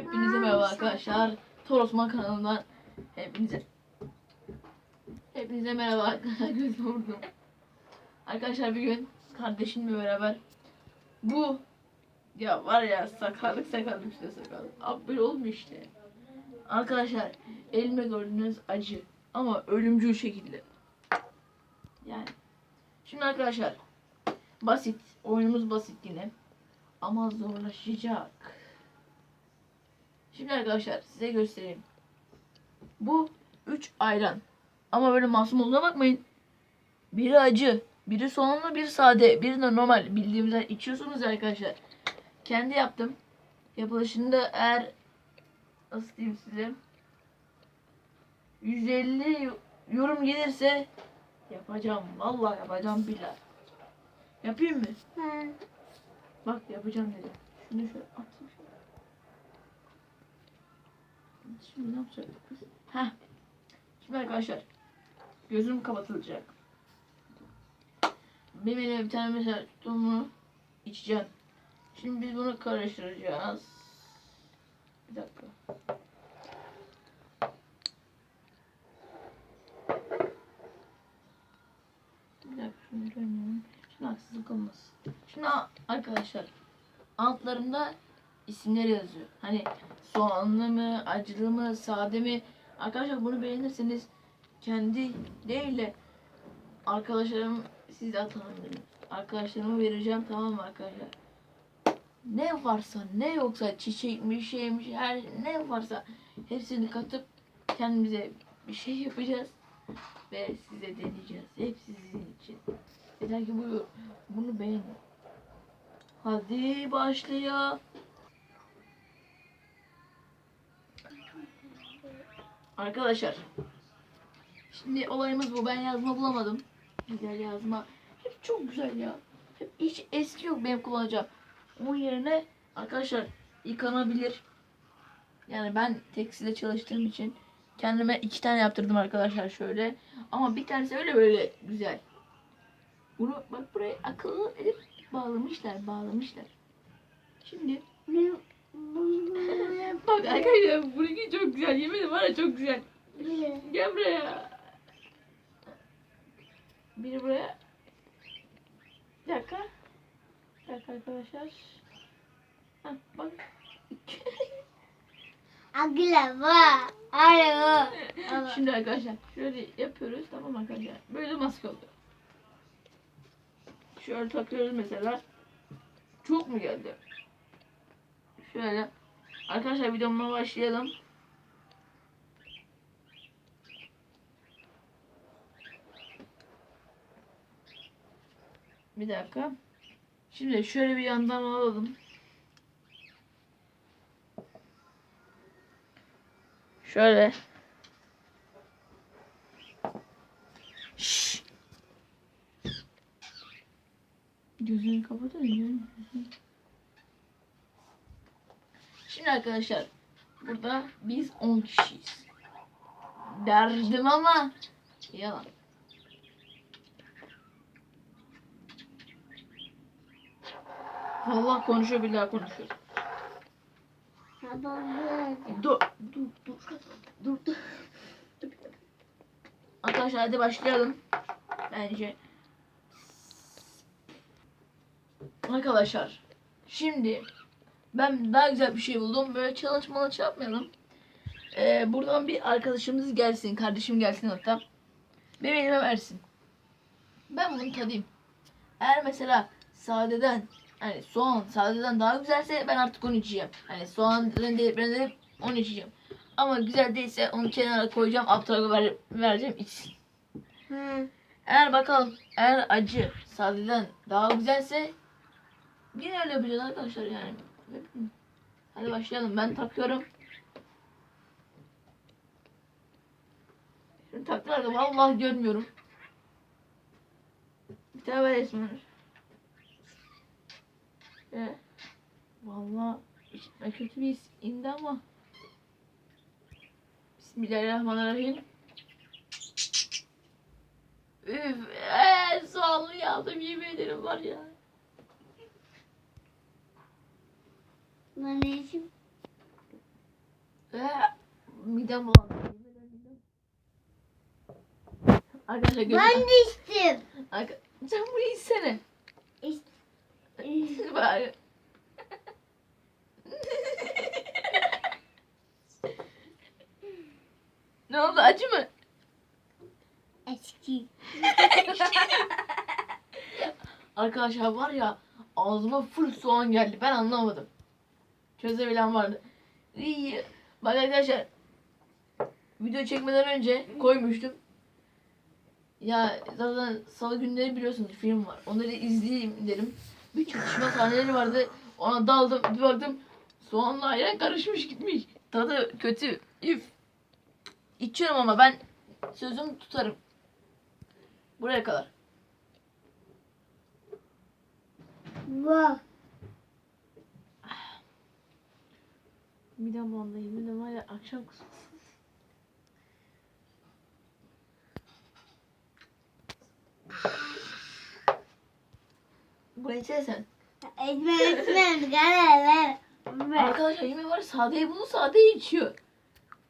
Hepinize merhaba arkadaşlar. Torosman kanalından hepinize Hepinize merhaba arkadaşlar. Vurdum. Arkadaşlar bir gün kardeşimle beraber bu ya var ya sakarlık sakarlık işte sakarlık. Abi böyle olmuyor işte. Arkadaşlar elimde gördüğünüz acı ama ölümcül şekilde. Yani. Şimdi arkadaşlar basit. Oyunumuz basit yine. Ama zorlaşacak. Şimdi arkadaşlar size göstereyim. Bu 3 ayran. Ama böyle masum olduğuna bakmayın. Biri acı, biri soğanlı, biri sade, biri de normal bildiğimizden içiyorsunuz arkadaşlar. Kendi yaptım. Yapılışında eğer nasıl diyeyim size 150 yorum gelirse yapacağım. Vallahi yapacağım billah. Yapayım mı? Bak yapacağım dedim. Şunu şöyle atayım. Şimdi ne yapacaktık biz? Heh. Şimdi arkadaşlar gözüm kapatılacak. Benim elime bir tane mesela tuttuğumu içeceğim. Şimdi biz bunu karıştıracağız. Bir dakika. Bir dakika şunu dönüyorum. Şimdi haksızlık olmasın. Şimdi arkadaşlar altlarında isimler yazıyor. Hani soğanlı mı, acılı mı, sade mi? Arkadaşlar bunu beğenirseniz kendi değil de arkadaşlarım siz de atalım dedim. Arkadaşlarıma vereceğim tamam mı arkadaşlar? Ne varsa ne yoksa çiçekmiş şeymiş her ne varsa hepsini katıp kendimize bir şey yapacağız ve size deneyeceğiz. Hep sizin için. Yeter ki bu, bunu beğenin. Hadi başlıyor. Arkadaşlar. Şimdi olayımız bu. Ben yazma bulamadım. Güzel yazma. Hep çok güzel ya. Hep hiç eski yok benim kullanacağım. Onun yerine arkadaşlar yıkanabilir. Yani ben tekstilde çalıştığım için kendime iki tane yaptırdım arkadaşlar şöyle. Ama bir tanesi öyle böyle güzel. Bunu bak buraya akıllı edip bağlamışlar, bağlamışlar. Şimdi bak arkadaşlar bununki çok güzel. Yemin ederim var ya çok güzel. Gel buraya. Biri buraya. Bir dakika. Bir dakika arkadaşlar. Heh, bak. Aglava. Alo. Şimdi arkadaşlar şöyle yapıyoruz tamam arkadaşlar. Böyle maske oluyor. Şöyle takıyoruz mesela. Çok mu geldi? Şöyle. Arkadaşlar videomuza başlayalım. Bir dakika. Şimdi şöyle bir yandan alalım. Şöyle. Şşş. Gözünü kapatın ya. Şimdi arkadaşlar burada biz 10 kişiyiz. Derdim ama yalan. Vallahi konuşuyor billahi konuşuyor. Dur, dur, dur, dur, dur. Arkadaşlar hadi başlayalım. Bence. Arkadaşlar, şimdi ben daha güzel bir şey buldum. Böyle challenge malınç yapmayalım. Ee, buradan bir arkadaşımız gelsin, kardeşim gelsin hatta. Benim elime versin. Ben bunu tadayım. Eğer mesela sadeden hani soğan sadeden daha güzelse ben artık onu içeceğim. Hani soğan rendeleyip rendeleyip onu içeceğim. Ama güzel değilse onu kenara koyacağım. Abdurrah'a ver, vereceğim içsin. Eğer bakalım eğer acı sadeden daha güzelse yine öyle yapacağız arkadaşlar yani. Hadi başlayalım. Ben takıyorum. Şimdi taktılar vallahi görmüyorum. Bir tane ver Esmer. Ve vallahi içime kötü bir his indi ama. Bismillahirrahmanirrahim. Üf, ee, soğanlı yazdım yemin ederim var ya. Bulandı. Yemin ederim midem- Arkadaşlar gözüm. Ben de içtim. Arka... Sen bunu içsene. İç- Bari. ne oldu acı mı? Eski. Arkadaşlar var ya ağzıma full soğan geldi. Ben anlamadım. Çözebilen vardı. İyi. Bak arkadaşlar video çekmeden önce koymuştum. Ya zaten salı günleri biliyorsunuz film var. Onları izleyeyim dedim. Bir çatışma sahneleri vardı. Ona daldım. Bir baktım soğanla ayran karışmış gitmiş. Tadı kötü. Üf. İçiyorum ama ben sözümü tutarım. Buraya kadar. Vah. Midem bulandı. Var ya akşam kusması. Bu içe sen. Etme etmem. Gel. Arkadaşlar yemin var sadeyi bunu sadeyi içiyor.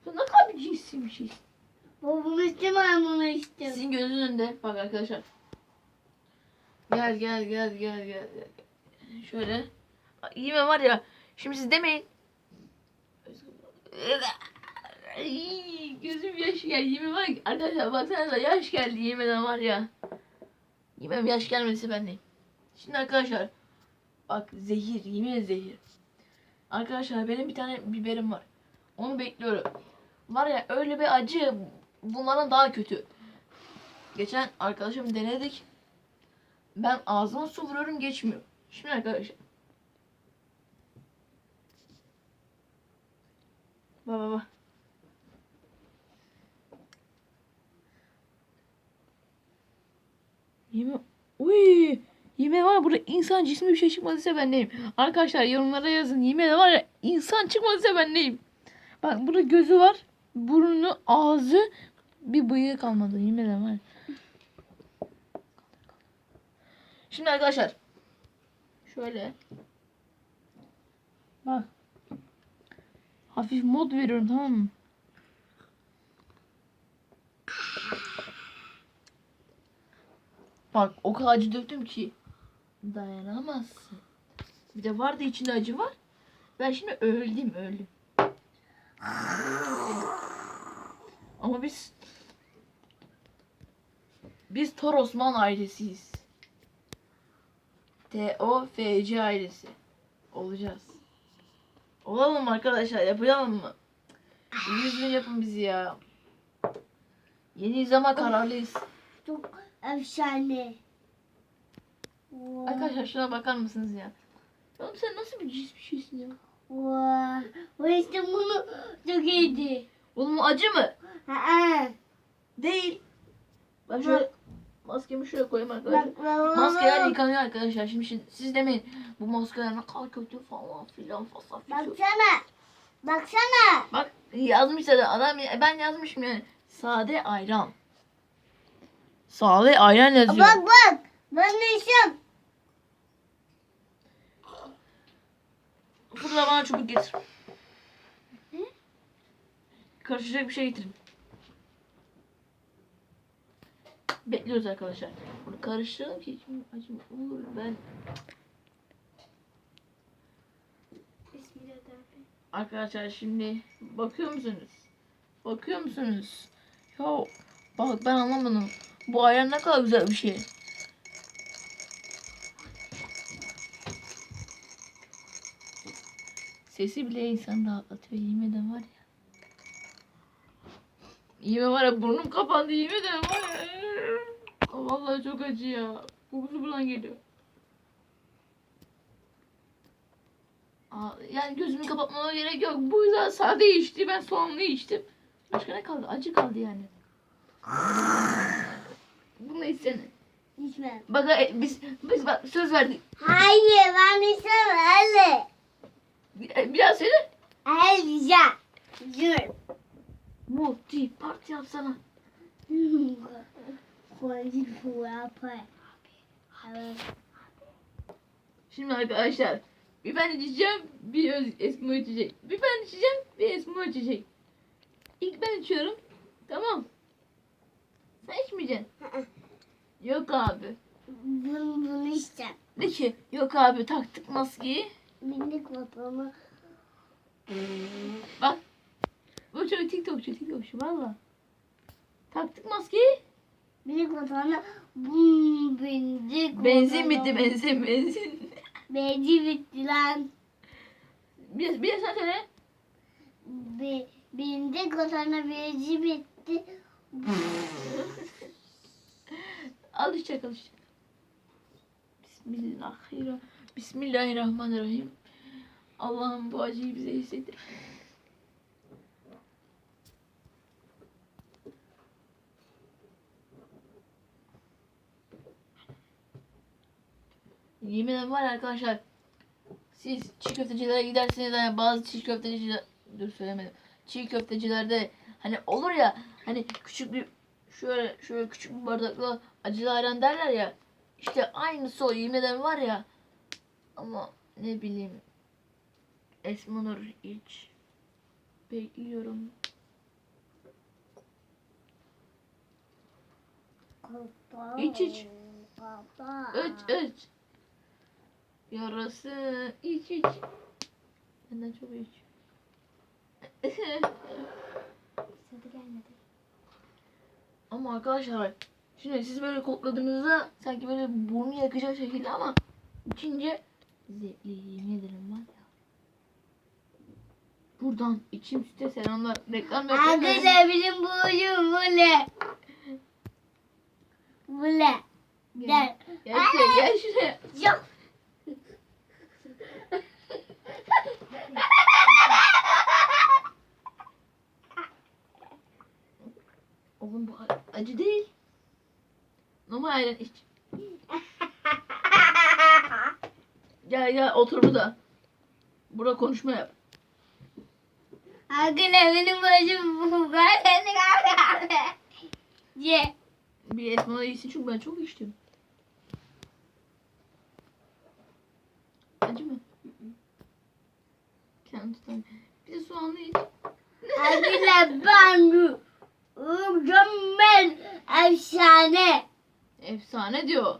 Bu ne kadar bir cinsi bir şey. Bu bunu içtim ben bunu içtim. Sizin gözünün önünde. Bak arkadaşlar. Gel gel gel gel. gel. Şöyle. Yeme var ya. Şimdi siz demeyin. Gözüm yaş geldi. Yemin ya. Arkadaşlar baksanıza yaş geldi yemeden var ya. Yemem yaş gelmesi ben. Şimdi arkadaşlar. Bak zehir. Yemin zehir. Arkadaşlar benim bir tane biberim var. Onu bekliyorum. Var ya öyle bir acı bunlardan daha kötü. Geçen arkadaşım denedik. Ben ağzıma su vuruyorum geçmiyor. Şimdi arkadaşlar. Bak bak. Yeme... Uy! Yeme var burada insan cismi bir şey çıkmadıysa ben neyim? Arkadaşlar yorumlara yazın. Yeme var ya insan çıkmadıysa ben neyim? Bak burada gözü var. Burnu, ağzı, bir bıyığı kalmadı. Yemin ederim var. Şimdi arkadaşlar. Şöyle. Bak. Hafif mod veriyorum tamam mı? Bak o kadar acı döktüm ki dayanamazsın. Bir de vardı içinde acı var. Ben şimdi öldüm öldüm. Ama biz biz Tor Osman ailesiyiz. T-O-F-C ailesi. Olacağız. Olalım arkadaşlar yapalım mı? Yüz bin yapın bizi ya. Yeni zaman kararlıyız. Çok efsane. Arkadaşlar şuna bakar mısınız ya? Oğlum sen nasıl bir cins bir şeysin ya? Vah. Bu işte bunu çok iyiydi. Oğlum acı mı? Ha. Değil. Ben şöyle maskemi şuraya koyayım arkadaşlar. Maskeler yıkanıyor arkadaşlar. Şimdi, şimdi siz demeyin bu maskeler ne kadar kötü falan filan fasaf filan. Baksana. Baksana. Bak yazmış zaten adam ben yazmışım yani. Sade ayran. Sade ayran yazıyor. Bak bak. Ben de içim. Fırla bana çubuk getir. Karışacak bir şey getirin. Bekliyoruz arkadaşlar. Bunu karıştıralım ki şimdi acım olur ben. Arkadaşlar şimdi bakıyor musunuz? Bakıyor musunuz? Ya bak ben anlamadım. Bu ayran ne kadar güzel bir şey. Sesi bile insanı rahatlatıyor. Yemin ederim var ya. Yemin var ya burnum kapandı. Yemin ederim var ya. Vallahi çok acı ya. Kokusu buradan geliyor. Aa, yani gözümü kapatmama gerek yok. Bu yüzden sade içti. Ben soğanlı içtim. Başka ne kaldı? Acı kaldı yani. Bunu içsene. İçmem. Bak e, biz biz bak söz verdik. Hayır ben içmem. Öyle. Bir- Biraz söyle. Öyle güzel. Multi parti yapsana. Şimdi arkadaşlar bir ben içeceğim bir öz, Esmo içecek. Bir ben içeceğim bir Esmo içecek. İlk ben içiyorum. Tamam. Sen içmeyeceksin. Yok abi. Bunu, bunu içeceğim. De ki yok abi taktık maskeyi. Minik vatanı. Bak. Bu çocuk TikTokçu TikTokçu valla. Taktık maskeyi. Minik vatanı. Bum. Benzin vatanı. bitti benzin benzin. Benzin bitti lan. bir, bir sen söyle. Bi, bindik vatanı benzin bitti. Al işte al işte. Bismillahirrahmanirrahim. Bismillahirrahmanirrahim. Allah'ım bu acıyı bize hissettir. Yemin ederim var arkadaşlar. Siz çiğ köftecilere giderseniz hani bazı çiğ köfteciler dur söylemedim. Çiğ köftecilerde hani olur ya hani küçük bir şöyle şöyle küçük bir bardakla acılı ayran derler ya. İşte aynısı o yemin ederim var ya. Ama ne bileyim. Esma Nur iç. Bekliyorum. İç, iç. Baba. Öç öç. Yarası iç iç. Benden çok iç. Tadı gelmedi. ama arkadaşlar şimdi siz böyle kokladığınızda sanki böyle burnu yakacak şekilde ama içince zevkli yemin ederim var ya. Buradan içim süte selamlar. Reklam yapıyorum. Arkadaşlar benim boyum böyle. Böyle. Gel. Gel. Gel şuraya gel şuraya. Yok. Oğlum bu acı değil. Normal ayran iç. Gel gel otur burada. Burada konuşma yap. Boyum bu böyle. Ye. Bir esmana iyisin çünkü ben çok içtim. Acı mı? Kendi tutam. Bir de soğanlı iç. Arkadaşlar ben bu mükemmel efsane. Efsane diyor.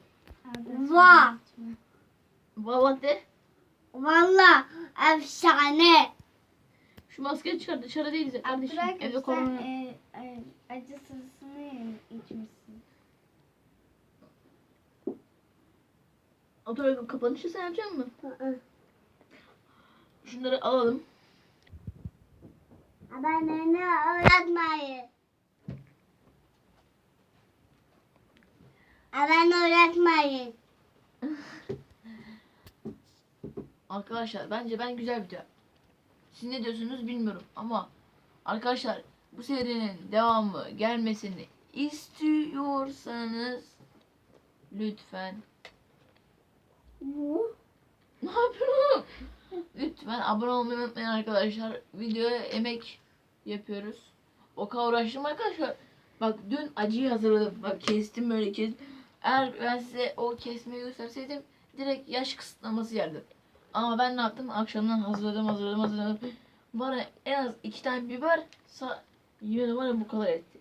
Va. Valla de. Valla efsane. Şu maskeyi çıkar dışarı değiliz kardeşim. Evde korona. e, acısızını içmişsin. Otur kapanışı sen yapacak mısın? Şunları alalım. Bana öğretmeyin. Bana öğretmeyin. Arkadaşlar bence ben güzel video. Siz ne diyorsunuz bilmiyorum ama arkadaşlar bu serinin devamı gelmesini istiyorsanız lütfen ne yapıyorum? Lütfen abone olmayı unutmayın arkadaşlar. Videoya emek yapıyoruz. O kadar uğraştım arkadaşlar. Bak dün acıyı hazırladım. Bak kestim böyle kestim. Eğer ben size o kesmeyi gösterseydim direkt yaş kısıtlaması yerdim. Ama ben ne yaptım? Akşamdan hazırladım hazırladım hazırladım. Ya en az iki tane biber sa yemin ya bu kadar etti.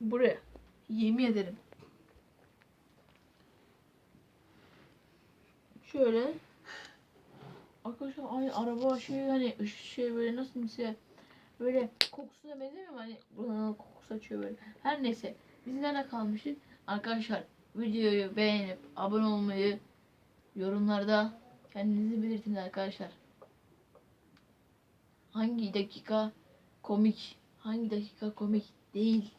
Buraya. Yemin ederim. Şöyle. Arkadaşlar aynı araba şey hani şey böyle nasıl mesela böyle kokusuna benzemiyor mu? Hani buranın kokusu açıyor böyle. Her neyse. Biz nerede kalmıştık? Arkadaşlar videoyu beğenip abone olmayı yorumlarda kendinizi belirtin arkadaşlar. Hangi dakika komik, hangi dakika komik değil.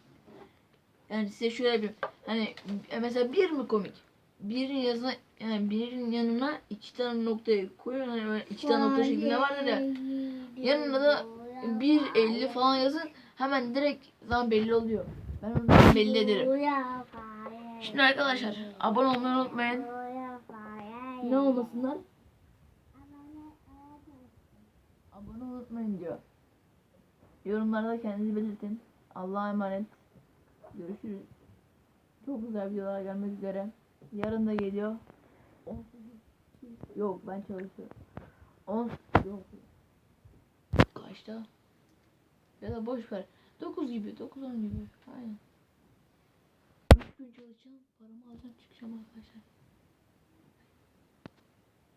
Yani size şöyle bir hani e, mesela bir mi komik? Birin yazına yani birin yanına iki tane noktayı koyun hani böyle iki tane nokta şeklinde vardır ya. Yanına da 1.50 falan yazın hemen direkt zaman belli oluyor. Ben onu belli ederim. Şimdi arkadaşlar abone olmayı unutmayın. Ne olmasınlar? Abone unutmayın diyor. Yorumlarda kendinizi belirtin. Allah'a emanet. Görüşürüz. Çok güzel videolar gelmek üzere. Yarın da geliyor. 18 Yok ben çalışıyorum. 10 yok. Kaç başta. Ya da boş ver. 9 gibi, 9 10 gibi. Aynen. 3 gün çalışacağım, paramı alacağım, çıkacağım arkadaşlar.